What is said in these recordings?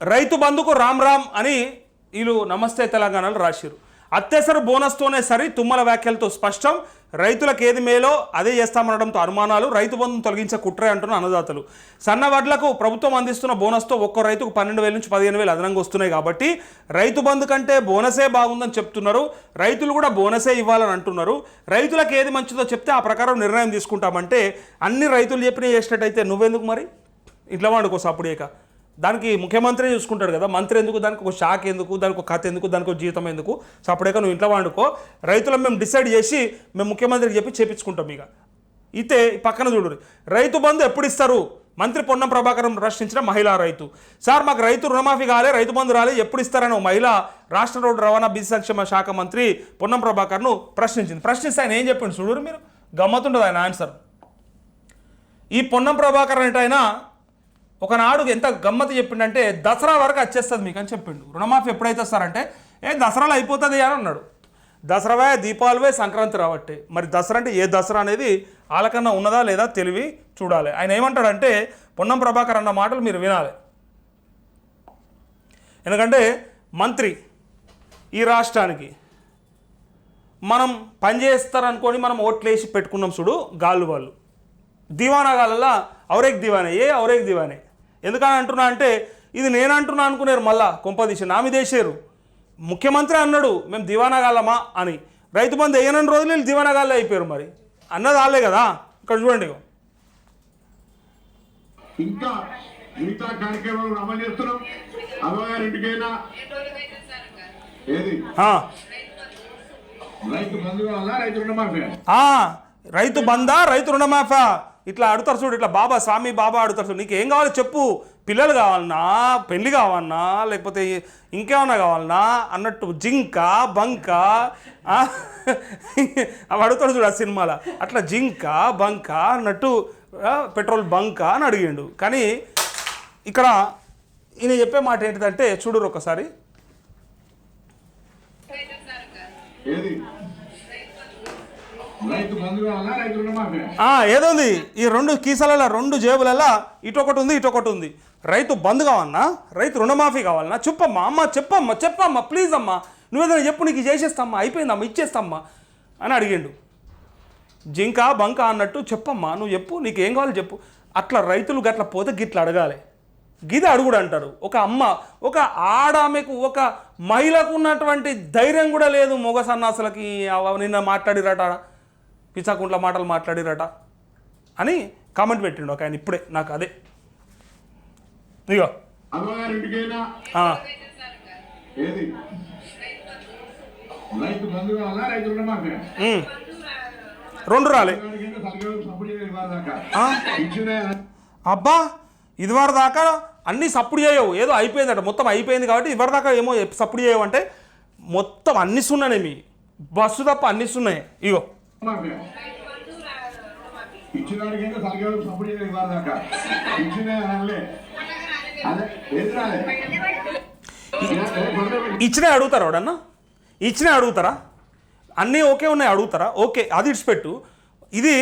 రైతు బంధుకు రామ్ రామ్ అని వీళ్ళు నమస్తే తెలంగాణలో రాశారు అత్యవసర బోనస్తోనే సరి తుమ్మల వ్యాఖ్యలతో స్పష్టం. రైతులకు ఏది మేలో అదే చేస్తామనడంతో అనుమానాలు. రైతు బంధును తొలగించే కుట్రే అంటున్న అన్నదాతలు. సన్న వడ్లకు ప్రభుత్వం అందిస్తున్న బోనస్తో ఒక్కో రైతుకు పన్నెండు వేల నుంచి పదిహేను వేలు అదనంగా వస్తున్నాయి కాబట్టి రైతు బంధు కంటే బోనసే బాగుందని చెప్తున్నారు. రైతులు కూడా బోనసే ఇవ్వాలని అంటున్నారు. రైతులకు ఏది మంచిదో చెప్తే ఆ ప్రకారం నిర్ణయం తీసుకుంటామంటే అన్ని రైతులు చెప్పిన చేసినట్టయితే నువ్వెందుకు మరి? ఇట్లా వాడుకోసం సప్పుడేక దానికి ముఖ్యమంత్రి చూసుకుంటాడు కదా. మంత్రి ఎందుకు? దానికి ఒక శాఖ ఎందుకు? దానికి ఒక కథ ఎందుకు? దానికి ఒక జీతం ఎందుకు? సప్పుడేక నువ్వు ఇంట్లో వండుకో. రైతులను మేము డిసైడ్ చేసి మేము ముఖ్యమంత్రికి చెప్పి చేపించుకుంటాం ఇక. అయితే పక్కన చూడు. రైతు బంధు ఎప్పుడు ఇస్తారు? మంత్రి పొన్నం ప్రభాకరం ప్రశ్నించిన మహిళా రైతు. సార్ మాకు రైతు రుణమాఫీ కాలే రైతు బంధు రాలే ఎప్పుడు ఇస్తారని ఒక మహిళ రాష్ట్ర రోడ్డు రవాణా బీసీ సంక్షేమ శాఖ మంత్రి పొన్నం ప్రభాకర్ను ప్రశ్నించింది. ప్రశ్నిస్తే ఆయన ఏం చెప్పండి? చూడరు మీరు. గమ్మతుండదు ఆయన ఆన్సర్. ఈ పొన్నం ప్రభాకర్ అంటే ఆయన ఒకనాడు ఎంత గమ్మతి చెప్పిండంటే దసరా వరకు వచ్చేస్తుంది మీకు అని చెప్పిండు. రుణమాఫీ ఎప్పుడైతే వస్తారంటే ఏ దసరాలో అయిపోతుంది అని అన్నాడు. దసరావే దీపావళివే సంక్రాంతి రావట్టే. మరి దసరా అంటే ఏ దసరా అనేది వాళ్ళకన్నా ఉన్నదా లేదా తెలివి చూడాలి. ఆయన ఏమంటాడంటే పొన్నం ప్రభాకర్ అన్న మాటలు మీరు వినాలి. ఎందుకంటే మంత్రి ఈ రాష్ట్రానికి మనం పనిచేస్తారనుకొని మనం ఓట్లేసి పెట్టుకున్నాం చూడు గాళ్ళు వాళ్ళు. దివానా అవరేక్ ఔరేక్ దివానే ఏ అవరేక్ దివానే ఎందుకని అంటున్నా అంటే ఇది నేను అంటున్నా అనుకున్నారు మళ్ళా కొంపదీసి నా మీద వేసారు ముఖ్యమంత్రి అన్నాడు మేము దివానా గాలమా అని. రైతు బంధు వేయనని రోజులు వీళ్ళు దివానా గాల్లే అయిపోయారు మరి. అన్నది వాళ్ళే కదా. ఇక్కడ చూడండి. ఇంకా మిగతా కార్యక్రమాలు అమలు చేస్తున్నాం. అమ్మగారింటికైనా ఏది? రైతు బంధు రైతు రుణమాఫీ రైతు బందా రైతు రుణమాఫా? ఇట్లా అడుగుతారు చూడు ఇట్లా బాబా స్వామి బాబా అడుగుతారు చూడు నీకు ఏం కావాలో చెప్పు. పిల్లలు కావాలన్నా పెళ్ళి కావాలన్నా లేకపోతే ఇంకేమన్నా కావాలన్నా అన్నట్టు జింక బంక ఆ, అవి అడుగుతాడు చూడు ఆ సినిమాలో. అట్లా జింక బంక అన్నట్టు పెట్రోల్ బంక అని అడిగిండు. కానీ ఇక్కడ ఈయన చెప్పే మాట ఏంటిదంటే చూడరు ఒకసారి. ఏదో రైతు ఏదోంది? ఈ రెండు కీసాలలో రెండు జేబులలో ఇటొకటి ఉంది ఇటొకటి ఉంది. రైతు బంద్ కావన్నా రైతు రుణమాఫీ కావాలన్నా చెప్పమ్మా అమ్మ చెప్పమ్మా చెప్పమ్మా ప్లీజ్ అమ్మా. నువ్వేదైనా చెప్పు నీకు చేసేస్తామ్మా అయిపోయిందమ్మా ఇచ్చేస్తామ్మా అని అడిగిండు. జింక బంక అన్నట్టు చెప్పమ్మా నువ్వు చెప్పు నీకు ఏం కావాలో చెప్పు. అట్లా రైతులు గట్ల పోతే గిట్లా అడగాలి. గిది అడుగుడు అంటారు ఒక అమ్మ ఒక ఆడామెకు ఒక మహిళకు ఉన్నటువంటి ధైర్యం కూడా లేదు మొగ సన్నాసులకి నిన్న మాట్లాడిరట పిచ్చాకుంట్ల మాటలు మాట్లాడిరట అని కామెంట్ పెట్టిండు ఒక ఆయన ఇప్పుడే నాకు అదే. ఇగో. రెండు రాలే. అబ్బా ఇదివరకు దాకా అన్నీ సప్పుడు చేయవు. ఏదో అయిపోయిందట మొత్తం అయిపోయింది కాబట్టి ఇవరి దాకా ఏమో సప్పుడు చేయవు అంటే మొత్తం అన్ని సున్నానే మీ. బస్సు తప్ప అన్ని సున్నాయి. ఇగో. రుణమాఫీ సరిగ్గా సపోర్ట్ చేయలేదు ఇవాళ దాకా. ఇచ్చిన అదే ఏది రాలే? ఇచ్చినా అడుగుతారా వాడన్నా? ఇచ్చినా అడుగుతారా? అన్నీ ఓకే ఉన్నాయి అడుగుతారా? ఓకే అది ఇడిచిపెట్టు. ఇది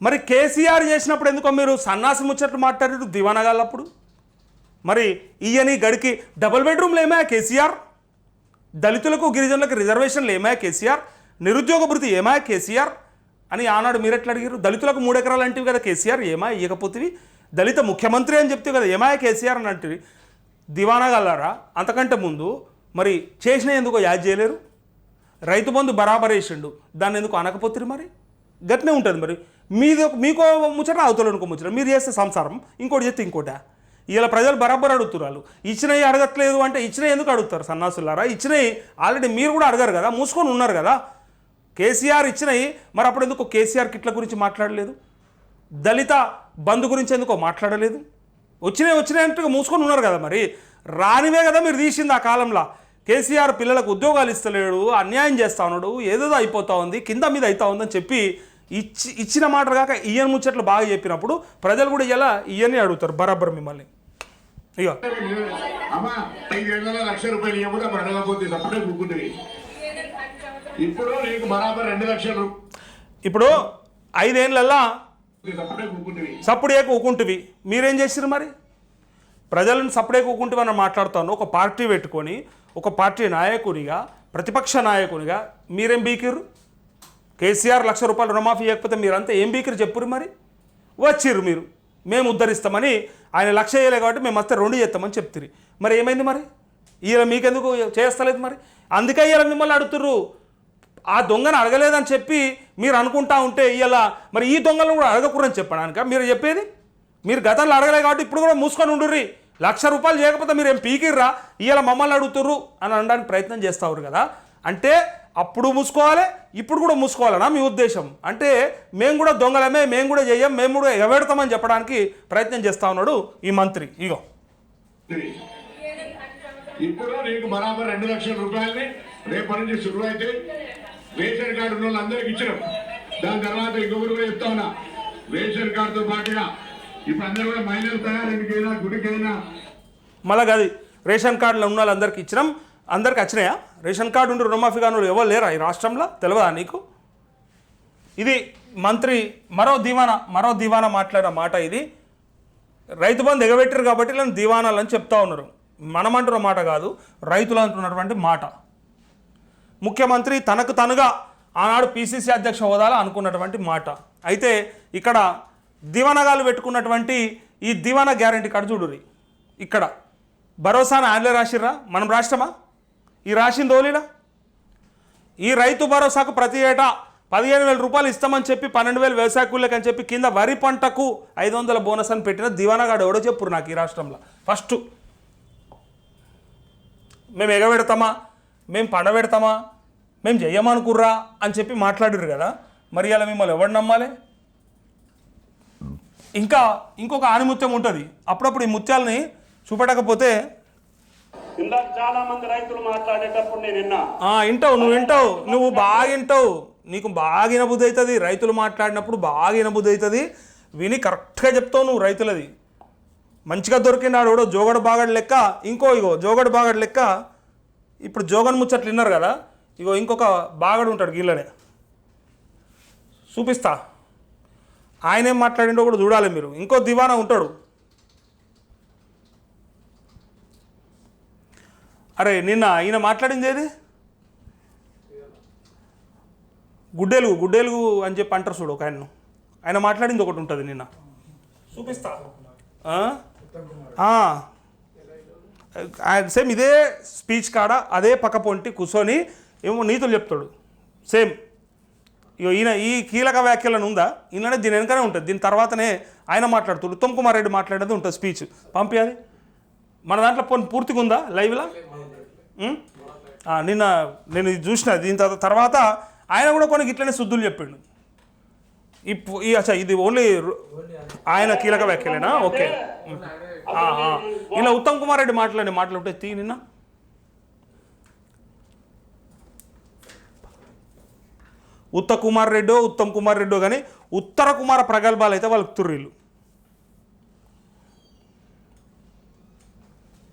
మరి కేసీఆర్ చేసినప్పుడు ఎందుకో మీరు సన్నాసి ముచ్చట్లు మాట్లాడారు దివానగాళ్ళప్పుడు మరి ఈయని గడికి డబుల్ బెడ్రూమ్లు ఏమా కేసీఆర్? దళితులకు గిరిజనులకు రిజర్వేషన్లు ఏమా కేసీఆర్? నిరుద్యోగ భృతి ఏమా కేసీఆర్? అని ఆనాడు మీరు ఎట్లా అడిగారు దళితులకు మూడు ఎకరాలు అంటివి కదా కేసీఆర్ ఏమా ఇవ్వకపోతే దళిత ముఖ్యమంత్రి అని చెప్తే కదా ఏమా కేసీఆర్ అని అంటివి? దివానాగల్లారా అంతకంటే ముందు మరి చేసిన ఎందుకో యాద్ చేయలేరు? రైతు బంధు బరాబర్ వేసిండు దాన్ని ఎందుకు అనకపోతురు మరి? గట్నే ఉంటుంది మరి. మీది మీకో ముచ్చట అవతల ముచ్చట? మీరు చేస్తే సంసారం ఇంకోటి చేస్తే ఇంకోట? ఇలా ప్రజలు బరాబర్ అడుగుతున్నారు ఇచ్చినవి అడగట్లేదు అంటే ఇచ్చినవి ఎందుకు అడుగుతారు సన్నాసులారా? ఇచ్చినవి ఆల్రెడీ మీరు కూడా అడగారు కదా మూసుకొని ఉన్నారు కదా. కేసీఆర్ ఇచ్చినవి మరి అప్పుడు ఎందుకు కేసీఆర్ కిట్ల గురించి మాట్లాడలేదు? దళిత బంధు గురించి ఎందుకో మాట్లాడలేదు? వచ్చినాయి వచ్చినాయి అంటే మూసుకొని ఉన్నారు కదా మరి. రానివే కదా మీరు తీసింది ఆ కాలంలో. కేసీఆర్ పిల్లలకు ఉద్యోగాలు ఇస్తలేడు అన్యాయం చేస్తా ఉన్నాడు ఏదేదో అయిపోతా ఉంది కింద మీద అవుతా ఉందని చెప్పి ఇచ్చి ఇచ్చిన మాట కాక ఈయన ముచ్చట్లు బాగా చెప్పినప్పుడు ప్రజలు కూడా ఇలా ఈయన్ని అడుగుతారు బరాబర్ మిమ్మల్ని. ఇక ఇప్పుడు నీకు బరాబర్ రెండు లక్షలు. ఇప్పుడు సప్పుడు ఏక ఊకుంటువి మీరేం చేసిరు మరి? ప్రజలను సపరేకోకుంటే మనం మాట్లాడుతాను. ఒక పార్టీ పెట్టుకొని ఒక పార్టీ నాయకునిగా ప్రతిపక్ష నాయకునిగా మీరేం బీకిర్రు? కేసీఆర్ లక్ష రూపాయలు రుణమాఫీ ఇవ్వకపోతే మీరంతా ఏం బీకిరు చెప్పురు మరి? వచ్చిర్రు మీరు. మేము ఉద్ధరిస్తామని ఆయన లక్ష చేయలే కాబట్టి మేము వస్తే రెండు చేస్తామని చెప్తిరి. మరి ఏమైంది మరి? ఈయన మీకెందుకు చేస్తలేదు మరి? అందుకే ఇవాళ మిమ్మల్ని అడుగుతుర్రు. ఆ దొంగను అడగలేదని చెప్పి మీరు అనుకుంటా ఉంటే ఇలా మరి ఈ దొంగలను కూడా అడగకూడని చెప్పడానిక? మీరు చెప్పేది? మీరు గతంలో అడగలేదు కాబట్టి ఇప్పుడు కూడా మూసుకొని ఉండుర్రి. లక్ష రూపాయలు చేయకపోతే మీరు ఏం పీకిర్రా? ఇవాళ మమ్మల్ని అడుగుతుర్రు అని అనడానికి ప్రయత్నం చేస్తావు కదా. అంటే అప్పుడు మూసుకోవాలి ఇప్పుడు కూడా మూసుకోవాలనా మీ ఉద్దేశం? అంటే మేము కూడా దొంగలమే మేము కూడా చేయం మేము కూడా ఎగబెడతామని చెప్పడానికి ప్రయత్నం చేస్తా ఉన్నాడు ఈ మంత్రి. ఇగో. ఇప్పుడు నీకు బరాబర్ రెండు లక్షల రూపాయలని రేపటి నుంచి శురువు అయితే రేషన్ కార్డు ఉన్న వాళ్ళందరికీ ఇచ్చినాం. దాని తర్వాత ఇంకొకరు కూడా చెప్తా ఉన్నా. రేషన్ కార్డుతో పాటుగా ఇప్పుడు అందరూ కూడా మహిళలు తయారీకైనా గుడికైనా? మళ్ళా కాదు రేషన్ కార్డులో ఉన్న వాళ్ళందరికీ ఇచ్చినాం. అందరికి వచ్చినాయా? రేషన్ కార్డు ఉండి రుణమాఫీ కాను ఎవరు లేరా ఈ రాష్ట్రంలో? తెలియదా నీకు? ఇది మంత్రి మరో దివానా మరో దివానా మాట్లాడిన మాట ఇది. రైతు బంధు ఎగబెట్టారు కాబట్టి ఇలా దివానాలని చెప్తా ఉన్నారు. మనమంటున్న మాట కాదు రైతులు అంటున్నటువంటి మాట. ముఖ్యమంత్రి తనకు తనుగా ఆనాడు పిసిసి అధ్యక్ష హోదాలో అనుకున్నటువంటి మాట. అయితే ఇక్కడ దివనగాలు పెట్టుకున్నటువంటి ఈ దివానా గ్యారంటీ కాడ చూడురి ఇక్కడ భరోసాను ఆయనలే రాసిర్రా? మనం రాష్ట్రమా ఈ రాసింది ఓలీలా ఈ రైతు భరోసాకు ప్రతి ఏటా పదిహేను వేల రూపాయలు ఇస్తామని చెప్పి పన్నెండు వేలు వ్యవసాయ కూలీలకు అని చెప్పి కింద వరి పంటకు ఐదు వందల బోనస్ అని పెట్టిన దివానాగాడు ఎవడో చెప్పురు నాకు ఈ రాష్ట్రంలో. ఫస్ట్. మేము ఎగబెడతామా? మేము పండబెడతామా? మేము చెయ్యమనుకుర్రా అని చెప్పి మాట్లాడారు కదా. మరి అలా మిమ్మల్ని ఎవడు నమ్మాలి? ఇంకా ఇంకొక ఆనిముత్యం ఉంటుంది. అప్పుడప్పుడు ఈ ముత్యాలని చూపెట్టకపోతే ఇందాక చాలా మంది రైతులు మాట్లాడేటప్పుడు నేను విన్నా. వింటావు నువ్వు వింటావు. నువ్వు బాగా వింటావు. నీకు బాగా వినబుద్ధి అవుతుంది రైతులు మాట్లాడినప్పుడు బాగా వినబుద్ధి అవుతుంది విని కరెక్ట్గా చెప్తావు నువ్వు రైతులది. మంచిగా దొరికినాడు ఎవడో జోగడు బాగడు లెక్క. ఇంకో ఇగో జోగడు బాగడు లెక్క. ఇప్పుడు జోగన్ ముచ్చట్లు విన్నారు కదా? ఇగో ఇంకొక బాగడు ఉంటాడు గీళ్ళనే. చూపిస్తా. ఆయన ఏం మాట్లాడిండో కూడా చూడాలి మీరు. ఇంకో దివానా ఉంటాడు. అరే నిన్న ఈయన మాట్లాడింది ఏది? గుడ్డెలుగు గుడ్డెలుగు అని చెప్పి అంటారు చూడు ఒక ఆయన ఆయన మాట్లాడింది ఒకటి ఉంటుంది నిన్న. చూపిస్తా. సేమ్ ఇదే స్పీచ్ కాడ అదే పక్క పొంటి కూర్చొని ఏమో నీతులు చెప్తాడు. సేమ్. ఇగో ఈయన ఈ కీలక వ్యాఖ్యలను ఉందా? ఈయననే దీని వెనకనే ఉంటుంది. దీని తర్వాతనే ఆయన మాట్లాడుతాడు. ఉత్తమ్ కుమార్ రెడ్డి మాట్లాడేది ఉంటుంది స్పీచ్. పంపించాలి మన దాంట్లో పోనీ పూర్తిగా ఉందా లైవ్లా? నిన్న నేను ఇది చూసిన దీని తర్వా- తర్వాత ఆయన కూడా కొన్ని గిట్లనే శుద్ధులు చెప్పిండు. ఈ అచ్చా ఇది ఓన్లీ ఆయన కీలక వ్యాఖ్యలేనా? ఓకే. ఇలా ఉత్తమ్ కుమార్ రెడ్డి మాట్లాడి మాట్లాడితే తీ నిన్న. ఉత్త కుమార్ రెడ్డో ఉత్తమ్ కుమార్ రెడ్డో కానీ ఉత్తర కుమార ప్రగల్భాలు అయితే వాళ్ళకి తుర్రీలు.